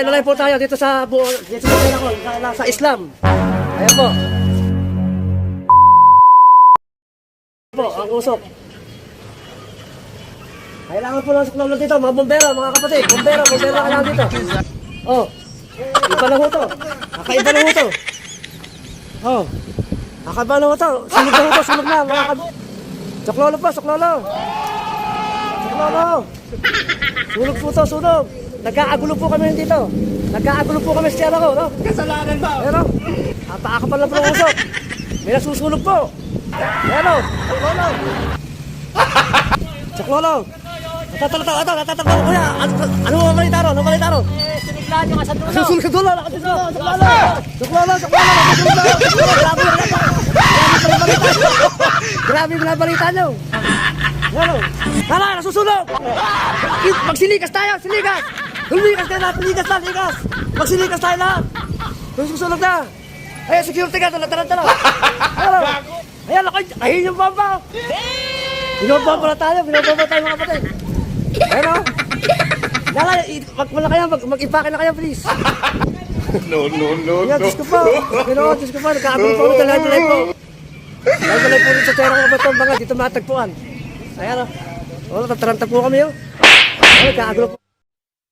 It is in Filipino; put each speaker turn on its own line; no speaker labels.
Na lang po tayo dito sa buo, dito sa pera ko, sa, Islam. Ayan po. Po, ang usok. Kailangan po ng suklolo dito, mga bombero, mga kapatid. Bombero, bombero kailangan dito. Oh, iba na ho to. Kakaiba na ho to. Oh, kakaiba na ho to. Sunog na ho to, sunog na, mga kapatid. Suklolo po, suklolo. Suklolo. Sunog po to, sunog. Nagkaagulo po kami dito. Nagkaagulo po kami sa tiyara ko, no?
Kasalanan ba?
Pero, apakapal na po ng usok. May nasusunog po. Ano? Saklolo. Saklolo. Natatalata, ito, natatalata ko kuya. Ano, ano ang balita ro? Ano balita ro?
Eh, siniglaan nyo nga sa dulo.
Nasusunog sa dulo. Nakasunod. Saklolo. Saklolo, saklolo. Nakasunod na. Grabe yung balita. Yung yung nyo. Ano? Tara, nasusunog. Magsilikas tayo, silikas. Lumikas tayo lahat, likas na, likas. Magsilikas tayo lahat. Nasusunog na. Ay, security ka, tala, tala, tala. Ayan, ako, ayun yung bomba. Binobomba na tayo, binobomba tayo mga kapatid. Ayun o. Lala, i- mag, wala kayo, mag, mag-ipake na kayo, please.
No, no, no,
Ayan, Diyos ko po. Ginoo, Diyos ko po. Nagkakagulo po ulit. Dalahan po. Dahil pala po ulit sa tera ko ba itong mga dito matagpuan. Ayan o. Wala, tataranta po kami o. Ay, nagkakagulo po.